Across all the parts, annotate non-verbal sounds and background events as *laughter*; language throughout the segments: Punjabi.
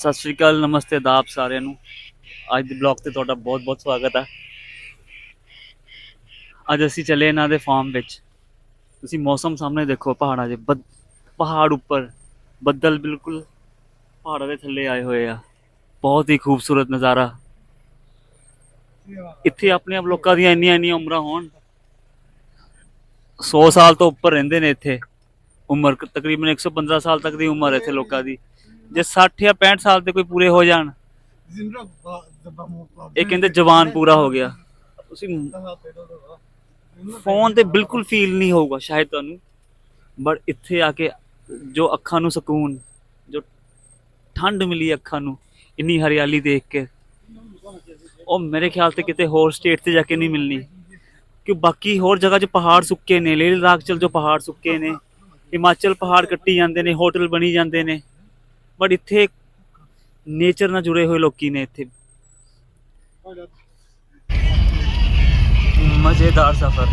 ਸਤਿ ਸ਼੍ਰੀ ਅਕਾਲ, ਨਮਸਤੇ ਆਦਾਬ ਸਾਰਿਆਂ ਨੂੰ। ਅੱਜ ਦੇ ਬਲੌਗ ਤੇ ਤੁਹਾਡਾ ਬਹੁਤ-ਬਹੁਤ ਸਵਾਗਤ ਹੈ ਅੱਜ ਅਸੀਂ ਚੱਲੇ ਇਹਨਾਂ ਦੇ ਫਾਰਮ ਵਿੱਚ। ਤੁਸੀਂ ਮੌਸਮ ਸਾਹਮਣੇ ਦੇਖੋ, ਪਹਾੜਾਂ ਦੇ ਬੱਦ- ਪਹਾੜ ਉੱਪਰ। ਬੱਦਲ ਬਿਲਕੁਲ ਪਹਾੜਾਂ ਦੇ ਥੱਲੇ ਆਏ ਹੋਏ ਆ। ਬਹੁਤ ਹੀ ਖੂਬਸੂਰਤ ਨਜ਼ਾਰਾ। ਇੱਥੇ ਆਪਣੇ ਆਪ ਲੋਕਾਂ ਦੀਆਂ ਇੰਨੀਆਂ ਇੰਨੀਆਂ ਉਮਰਾਂ ਹੋਣ। 100 ਸਾਲ ਤੋਂ ਉੱਪਰ ਰਹਿੰਦੇ ਨੇ ਇੱਥੇ। ਉਮਰ ਕ- ਤਕਰੀਬਨ 115 ਸਾਲ ਤੱਕ ਦੀ ਉਮਰ ਹੈ ਇੱਥੇ ਲੋਕਾਂ ਦੀ। ਜੇ 60 ਜਾਂ 65 ਸਾਲ ਦੇ ਕੋਈ ਪੂਰੇ ਹੋ ਜਾਣ ਇਹ ਕਹਿੰਦੇ ਜਵਾਨ ਪੂਰਾ ਹੋ ਗਿਆ। ਤੁਸੀਂ ਫੋਨ ਤੇ ਬਿਲਕੁਲ ਫੀਲ ਨਹੀਂ ਹੋਊਗਾ ਸ਼ਾਇਦ ਤੁਹਾਨੂੰ ਬਟ ਇੱਥੇ ਆ ਕੇ ਜੋ ਅੱਖਾਂ ਨੂੰ ਸਕੂਨ ਜੋ ਠੰਡ ਮਿਲੀ ਅੱਖਾਂ ਨੂੰ ਇੰਨੀ ਹਰਿਆਲੀ ਦੇਖ ਕੇ ਉਹ ਮੇਰੇ ਖਿਆਲ ਤੇ ਕਿਤੇ ਹੋਰ ਸਟੇਟ ਤੇ ਜਾ ਕੇ ਨਹੀਂ ਮਿਲਣੀ। ਕਿ ਬਾਕੀ ਹੋਰ ਜਗ੍ਹਾ 'ਚ ਪਹਾੜ ਸੁੱਕੇ ਨੇ ਲੇਹ ਲਦਾਖ ਚਲ ਜੋ ਪਹਾੜ ਸੁੱਕੇ ਨੇ ਹਿਮਾਚਲ ਪਹਾੜ ਕੱਟੀ ਜਾਂਦੇ ਨੇ ਹੋਟਲ ਬਣੀ ਜਾਂਦੇ ਨੇ ਬਟ ਇੱਥੇ ਨੇਚਰ ਨਾਲ ਜੁੜੇ ਹੋਏ ਲੋਕੀ ਨੇ ਇੱਥੇ। ਮਜ਼ੇਦਾਰ ਸਫ਼ਰ।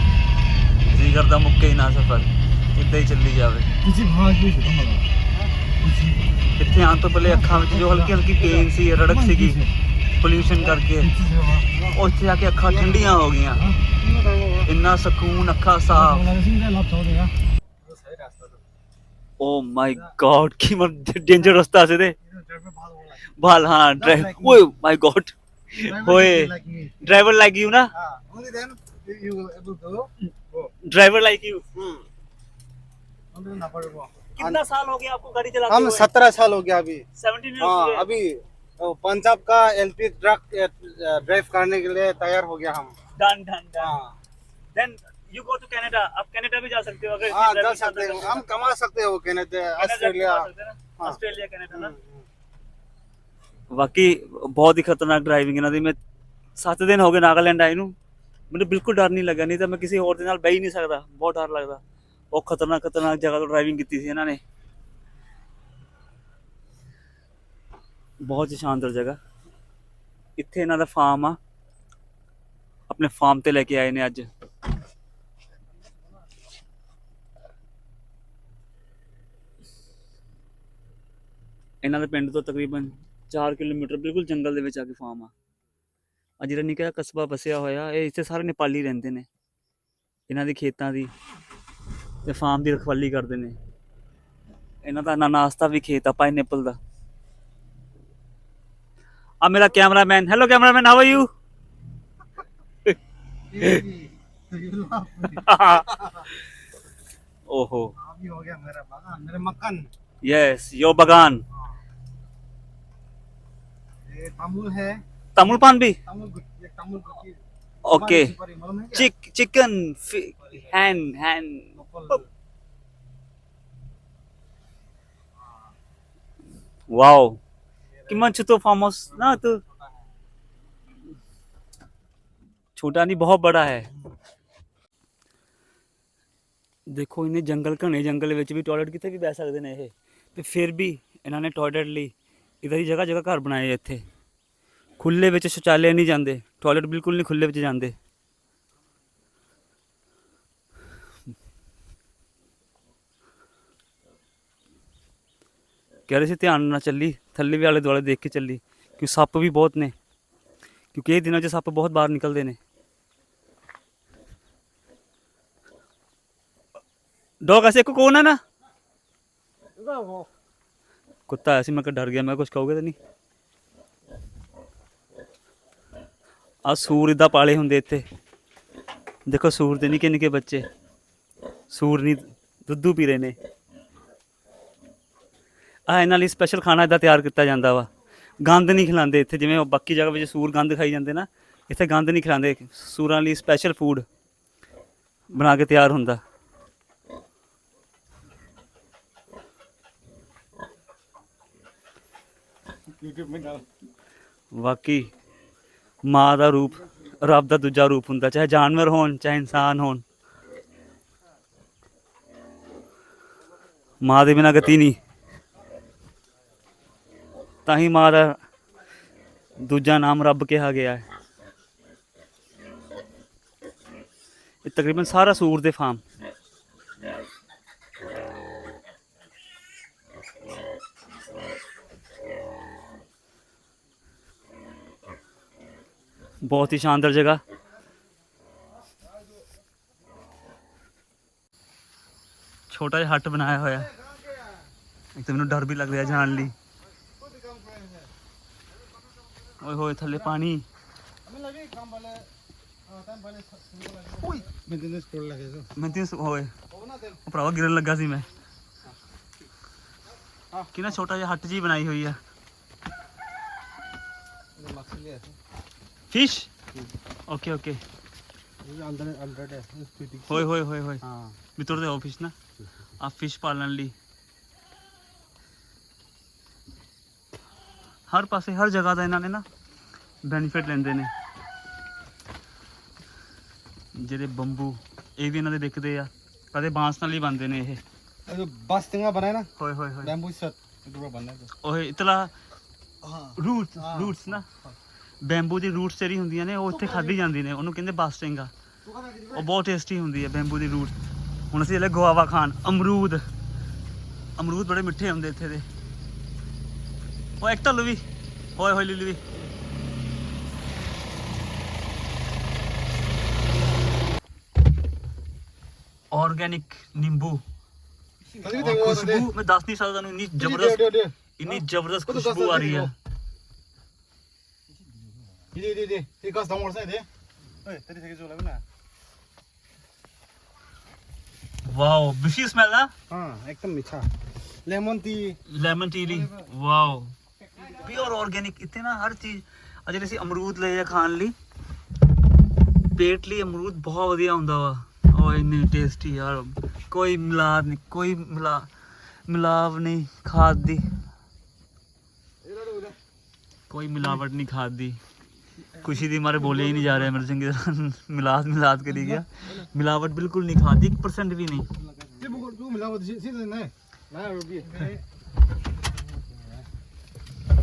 ਜੀ ਕਰਦਾ ਮੁੱਕੇ ਹੀ ਨਾ ਸਫ਼ਰ। ਇੱਦਾਂ ਹੀ ਚੱਲੀ ਜਾਵੇ। ਇੱਥੇ ਆਉਣ ਤੋਂ ਪਹਿਲੇ ਅੱਖਾਂ ਵਿੱਚ ਜੋ ਹਲਕੀ ਹਲਕੀ ਪੇਨ ਸੀ ਰੜਕ ਸੀਗੀ। ਪੋਲਿਊਸ਼ਨ ਕਰਕੇ। ਉੱਥੇ ਆ ਕੇ ਅੱਖਾਂ ਠੰਡੀਆਂ ਹੋ ਗਈਆਂ। ਇੰਨਾ ਸਕੂਨ ਅੱਖਾਂ ਸਾਫ਼। ओ माय गॉड की डेंजर रास्ता से थे बाल हाँ ड्राइव ओए माय गॉड ओए ड्राइवर लाइक यू ना ड्राइवर लाइक यू कितना साल हो गया आपको गाड़ी चलाते हम सत्रह साल हो गया अभी। हाँ अभी पंजाब का एलपी ट्रक ड्राइव करने के लिए तैयार हो गया हम। Done done done then you go to Canada आप कनाडा भी जा सकते हो अगर हाँ इतनी जा driving सकते करते हैं हम कमा सकते हो कनाडा ऑस्ट्रेलिया हाँ। ਆਸਟ੍ਰੇਲੀਆ ਕੈਨੇਡਾ ਨਾ हम्म, ਵਾਕਈ ਬਹੁਤ ਹੀ ਖਤਰਨਾਕ ਡਰਾਈਵਿੰਗ ਇਹਨਾਂ ਦੀ ਮੈਂ 7 ਦਿਨ ਹੋ ਗਏ ਨਾਗਾਲੈਂਡ ਆਏ ਨੂੰ ਮੈਨੂੰ ਬਿਲਕੁਲ ਡਰ ਨਹੀਂ ਲੱਗਾ ਨਹੀਂ ਤਾਂ ਮੈਂ ਕਿਸੇ ਹੋਰ ਦੇ ਨਾਲ ਬਹਿ ਹੀ ਨਹੀਂ ਸਕਦਾ ਬਹੁਤ ਡਰ ਲੱਗਦਾ ਉਹ ਖਤਰਨਾਕ ਖਤਰਨਾਕ ਜਗ੍ਹਾ ਤੋਂ ਡਰਾਈਵਿੰਗ ਕੀਤੀ ਸੀ ਇਹਨਾਂ ਨੇ ਬਹੁਤ ਹੀ ਸ਼ਾਨਦਾਰ ਜਗ੍ਹਾ ਇੱਥੇ ਇਹਨਾਂ ਦਾ ਫਾਰਮ ਆ ਆਪਣੇ ਫਾਰਮ ਤੇ ਲੈ ਕੇ ਆਏ ਨੇ ਅੱਜ ਇਹਨਾਂ ਦੇ ਪਿੰਡ ਤੋਂ ਤਕਰੀਬਨ 4 ਕਿਲੋਮੀਟਰ ਬਿਲਕੁਲ ਜੰਗਲ ਦੇ ਵਿੱਚ ਆ ਕੇ ਫਾਰਮ ਆ ਆ ਜਿਹੜਾ ਨਿੱਕਾ ਜਿਹਾ ਕਸਬਾ ਵਸਿਆ ਹੋਇਆ ਇਹ ਇੱਥੇ ਸਾਰੇ ਨੇਪਾਲੀ ਰਹਿੰਦੇ ਨੇ ਇਹਨਾਂ ਦੇ ਖੇਤਾਂ ਦੀ ਤੇ ਫਾਰਮ ਦੀ ਰਖਵਾਲੀ ਕਰਦੇ ਨੇ ਇਹਨਾਂ ਦਾ ਨਾਸਤਾ ਵੀ ਖੇਤ ਆ ਪਾਈਨਐਪਲ ਦਾ ਆ ਮੇਰਾ cameraman hello cameraman how are you ओहो अभी हो गया मेरा बागान मेरे मक्खन यस यो बगान ये तमुल है तमुल पान भी तमुल गुट- ये तमुल गुट्टी ओके सुपारी- सुपारी मालूम है क्या? चिक चिकन हैन हैन नोपल। वाओ किमान तो फार्मस ना तो छोटा नहीं बहुत बड़ा है ਦੇਖੋ ਇਹਨੇ ਜੰਗਲ ਘਣੇ ਜੰਗਲ ਵਿੱਚ ਵੀ ਟਾਇਲਟ ਕਿਤੇ ਵੀ ਬੈ ਸਕਦੇ ਨੇ ਇਹ ਤੇ ਫਿਰ ਵੀ ਇਹਨਾਂ ਨੇ ਟਾਇਲਟ ਲਈ ਇਦਾਂ ਦੀ ਜਗ੍ਹਾ ਜਗ੍ਹਾ ਘਰ ਬਣਾਏ ਇੱਥੇ। ਖੁੱਲੇ ਵਿੱਚ ਸ਼ੌਚਾਲਿਆ ਨਹੀਂ ਜਾਂਦੇ। ਟਾਇਲਟ ਬਿਲਕੁਲ ਨਹੀਂ ਖੁੱਲੇ ਵਿੱਚ ਜਾਂਦੇ। ਕਹਿ ਰਹੇ ਸੀ ਧਿਆਨ ਨਾਲ ਚੱਲੀ, ਥੱਲੇ ਵੀ ਆਲੇ ਦੁਆਲੇ ਦੇਖ ਕੇ ਚੱਲੀ। ਕਿ ਸੱਪ ਵੀ ਬਹੁਤ ਨੇ। ਕਿਉਂਕਿ ਇਹ ਦਿਨਾਂ 'ਚ ਸੱਪ ਬਹੁਤ ਬਾਹਰ ਨਿਕਲਦੇ ਨੇ। ਡੌਗ ਐਸੇ ਕੋ ਕੋਨਾ ਨਾ? ਗਾਵੋ ਕੁੱਤਾ ਆਇਆ ਸੀ, ਮੈਂ ਕਿ ਡਰ ਗਿਆ, ਮੈਂ ਕੁਝ ਕਹੋਗੇ ਤਾਂ ਨਹੀਂ। ਆ ਸੂਰ ਇਦਾਂ ਪਾਲੇ ਹੁੰਦੇ ਇੱਥੇ। ਦੇਖੋ ਸੂਰ ਦੇ ਨਿੱਕੇ ਨਿੱਕੇ ਬੱਚੇ। ਸੂਰ ਨਹੀਂ, ਦੁੱਧੂ ਪੀ ਰਹੇ ਨੇ। ਆ ਇਹਨਾਂ ਲਈ ਸਪੈਸ਼ਲ ਖਾਣਾ ਇਦਾਂ ਤਿਆਰ ਕੀਤਾ ਜਾਂਦਾ ਵਾ। ਗੰਦ ਨਹੀਂ ਖਿਲਾਉਂਦੇ ਇੱਥੇ, ਜਿਵੇਂ ਬਾਕੀ ਜਗ੍ਹਾ ਵਿੱਚ ਸੂਰ ਗੰਦ ਖਾਈ ਜਾਂਦੇ ਨਾ, ਇੱਥੇ ਗੰਦ ਨਹੀਂ ਖਿਲਾਉਂਦੇ। ਸੂਰਾਂ ਲਈ ਸਪੈਸ਼ਲ ਫੂਡ ਬਣਾ ਕੇ ਤਿਆਰ ਹੁੰਦਾ। ਵਾਕਈ ਮਾਂ ਦਾ ਰੂਪ, ਰੱਬ ਦਾ ਦੂਜਾ ਰੂਪ ਹੁੰਦਾ, ਚਾਹੇ ਜਾਨਵਰ ਹੋਣ, ਚਾਹੇ ਇਨਸਾਨ ਹੋਣ। ਮਾਂ ਦੇ ਬਿਨਾਂ ਗਤੀ ਨਹੀਂ। ਤਾਂ ਹੀ ਮਾਂ ਦਾ ਦੂਜਾ ਨਾਮ ਰੱਬ ਕਿਹਾ ਗਿਆ ਹੈ। ਇਹ ਤਕਰੀਬਨ ਸਾਰਾ ਸੂਰ ਦੇ ਫਾਰਮ। ਬਹੁਤ ਹੀ ਸ਼ਾਨਦਾਰ ਜਗ੍ਹਾ। ਛੋਟਾ ਜਿਹਾ ਹੱਟ ਬਣਾਇਆ ਹੋਇਆ। ਇੱਕ ਤਾਂ ਮੈਨੂੰ ਡਰ ਵੀ ਲੱਗ ਰਿਹਾ ਜਾਣ ਲਈ। ਓਏ ਹੋਏ ਥੱਲੇ ਪਾਣੀ। ਓਏ। ਲੱਗਾ ਸੀ ਮੈਂ। ਕਿੰਨਾ ਛੋਟਾ ਜਿਹਾ ਹੱਟ ਜੀ ਬਣਾਈ ਹੋਈ ਆ। ਮੱਛੀ ਲਿਆ ਸੀ। ਫਿਸ਼ ਓਕੇ ਓਕੇ ये अंदर अंदर है इस पेटी ਹੋਏ ਹੋਏ ਹੋਏ ਹੋਏ हां ਮਿੱਤਰ ਦੇ ਆਫਿਸ ਨਾ ਆ ਫਿਸ਼ ਪਾਲਣ ਲਈ ਹਰ ਪਾਸੇ ਹਰ ਜਗ੍ਹਾ ਦਾ ਇਹਨਾਂ ਨੇ ਨਾ ਬੈਨੀਫਿਟ ਲੈਂਦੇ ਨੇ ਜਿਹੜੇ ਬੰਬੂ ਇਹ ਵੀ ਇਹਨਾਂ ਦੇ ਵਿਕਦੇ ਆ ਕਦੇ ਬਾਂਸ ਨਾਲ ਹੀ ਬਣਦੇ ਨੇ ਇਹ ये जो बस टिंगा बनाए ना ਹੋਏ ਹੋਏ ਹੋਏ बैम्बू सेट इधर बनना है ਓਏ ਇਤਲਾ हां ਰੂਟਸ ਹਾਂ। ਰੂਟਸ ਨਾ ਬੈਂਬੂ ਦੀ ਰੂਟਸ ਜਿਹੜੀ ਹੁੰਦੀਆਂ ਨੇ ਉਹ ਇੱਥੇ ਖਾਧੀ ਜਾਂਦੀ ਨੇ। ਉਹਨੂੰ ਕਹਿੰਦੇ ਬਾਸਟਿੰਗਾ ਉਹ ਬਹੁਤ ਟੇਸਟੀ ਹੁੰਦੀ ਹੈ ਬੈਂਬੂ ਦੀ ਰੂਟ ਹੁਣ ਅਸੀਂ ਇਹਲੇ ਗਵਾਵਾ ਖਾਣ ਅਮਰੂਦ। ਅਮਰੂਦ ਬੜੇ ਮਿੱਠੇ ਹੁੰਦੇ ਇੱਥੇ ਦੇ। ਉਹ ਇੱਕ ਤਾਂ ਲਵੀ। ਓਏ ਹੋਏ ਲਿਲੀ ਆਰਗੈਨਿਕ ਨਿੰਬੂ। ਮੈਂ ਦੱਸ ਨਹੀਂ ਸਕਦਾ ਤੁਹਾਨੂੰ ਇੰਨੀ ਜ਼ਬਰਦਸਤ ਇੰਨੀ ਜ਼ਬਰਦਸਤ ਖੁਸ਼ਬੂ ਆ ਰਹੀ ਹੈ दे दे दे ये गस दाम वर्षा दे ओए तेरी से जो लगे ना ਵਾਓ ਬਿਸ਼ੀ ਸਮੈਲ ਨਾ हां एकदम मीठा लेमन टी ਲੈਮਨ ਟੀ ਲਈ ਵਾਓ ਪਿਓਰ ਆਰਗੈਨਿਕ ਇੱਥੇ ਨਾ ਹਰ ਚੀਜ਼ ਆ ਜਿਹੜੇ ਅਸੀਂ ਅਮਰੂਦ ਲਏ ਆ ਖਾਣ ਲਈ ਪੇਟ ਲਈ ਅਮਰੂਦ ਬਹੁਤ ਵਧੀਆ ਹੁੰਦਾ ਵਾ ਉਹ ਇੰਨੇ ਟੇਸਟੀ ਯਾਰ ਕੋਈ ਮਿਲਾਵ ਨਹੀਂ ਕੋਈ ਮਿਲਾ ਮਿਲਾਵ ਨਹੀਂ ਖਾਦ ਦੀ ਕੋਈ ਮਿਲਾਵਟ ਨਹੀਂ ਖਾਦ ਦੀ ਖੁਸ਼ੀ ਦੀ ਮਾਰੇ ਬੋਲੇ ਹੀ ਨਹੀਂ ਜਾ ਰਿਹਾ ਮੇਰੇ ਚੰਗੀ ਤਰ੍ਹਾਂ *laughs* ਮਿਲਾਦ ਮਿਲਾਦ ਕਰੀ ਗਿਆ ਮਿਲਾਵਟ ਬਿਲਕੁਲ ਨਹੀਂ ਖਾਦ ਦੀ 1% ਵੀ ਨਹੀਂ ये बुक तू मिला वो सीधे नहीं ना रुपये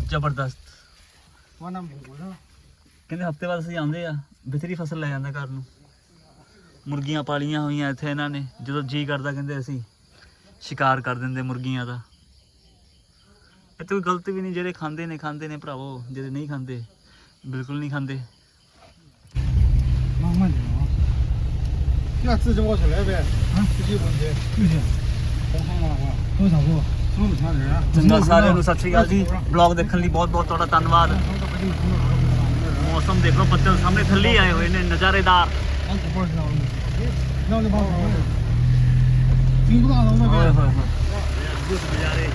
ਜ਼ਬਰਦਸਤ वो नाम बोलो ਕਹਿੰਦੇ ਹਫਤੇ ਬਾਅਦ ਅਸੀਂ ਆਉਂਦੇ ਆ ਬਿਥਰੀ ਫਸਲ ਲੈ ਜਾਂਦਾ ਘਰ ਨੂੰ ਮੁਰਗੀਆਂ ਪਾਲੀਆਂ ਹੋਈਆਂ ਇੱਥੇ ਇਹਨਾਂ ਨੇ ਜਦੋਂ ਜੀ ਕਰਦਾ ਕਹਿੰਦੇ ਅਸੀਂ ਸ਼ਿਕਾਰ ਕਰ ਦਿੰਦੇ ਮੁਰਗੀਆਂ ਦਾ ਇਹ ਕੋਈ ਗਲਤ ਵੀ ਨਹੀਂ ਜਿਹੜੇ ਖਾਂਦੇ ਨੇ ਖਾਂਦੇ ਨੇ ਭਰਾਵੋ ਜਿਹੜੇ ਨਹੀਂ ਖਾਂਦੇ ਬਿਲਕੁਲ ਨਹੀਂ ਖਾਂਦੇ ਮਾਮਾ ਜੀ 야, 쓰지마 잘래 왜? 쓰지 뭔데? 그지. 공상만하고. 공상고. 그럼 잘해. ਜਿੰਨਾ ਸਾਰਿਆਂ ਨੂੰ ਥੱਲੇ ਨਜ਼ਾਰੇਦਾਰ ਨਾ ਉਹਨੇ ਬਾਹਰ ਆਉਣਾ ਕਿੰਗ ਦਾ ਆਉਣਾ ਹੋਏ ਹੋਏ ਹੋਏ ਅਦਭੁਤ ਨਜ਼ਾਰੇ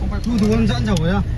ਉਹ ਪਰ